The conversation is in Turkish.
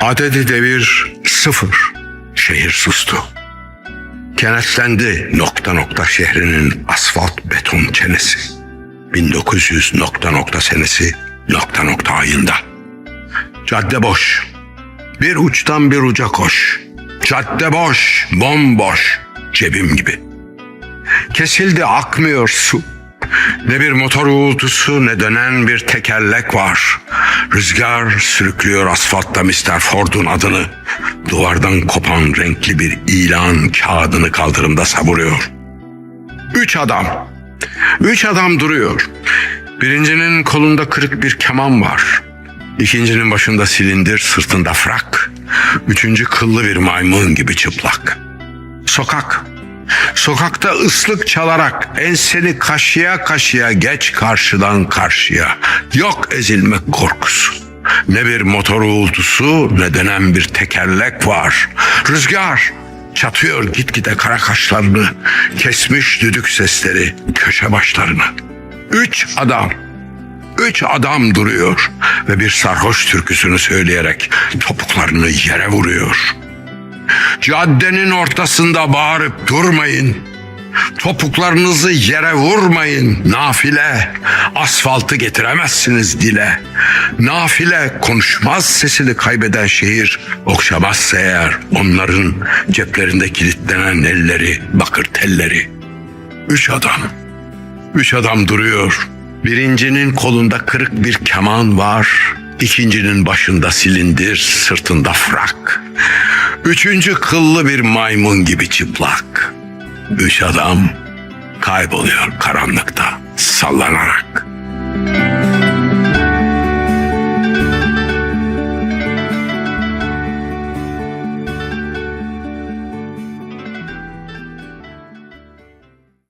Adedi devir sıfır. Şehir sustu. Kenetlendi nokta nokta şehrinin asfalt beton çenesi. 1900 nokta nokta senesi nokta nokta ayında. Cadde boş. Bir uçtan bir uca koş. Cadde boş, bomboş, cebim gibi. Kesildi akmıyor su. Ne bir motor uğultusu ne dönen bir tekerlek var. Rüzgar sürüklüyor asfaltta Mr. Ford'un adını. Duvardan kopan renkli bir ilan kağıdını kaldırımda savuruyor. Üç adam. Üç adam duruyor. Birincinin kolunda kırık bir keman var. İkincinin başında silindir, sırtında frak. Üçüncü kıllı bir maymun gibi çıplak. Sokak. Sokakta ıslık çalarak enseni kaşıya kaşıya geç karşıdan karşıya. Yok ezilmek korkusu. Ne bir motor uğultusu ne dönen bir tekerlek var. Rüzgar çatıyor gitgide kara kaşlarını. Kesmiş düdük sesleri köşe başlarını. Üç adam Üç adam duruyor ve bir sarhoş türküsünü söyleyerek topuklarını yere vuruyor. Caddenin ortasında bağırıp durmayın. Topuklarınızı yere vurmayın. Nafile, asfaltı getiremezsiniz dile. Nafile konuşmaz sesini kaybeden şehir okşamazsa eğer onların ceplerinde kilitlenen elleri, bakır telleri. Üç adam. Üç adam duruyor. Birincinin kolunda kırık bir keman var. İkincinin başında silindir, sırtında frak. Üçüncü kıllı bir maymun gibi çıplak. Üç adam kayboluyor karanlıkta sallanarak.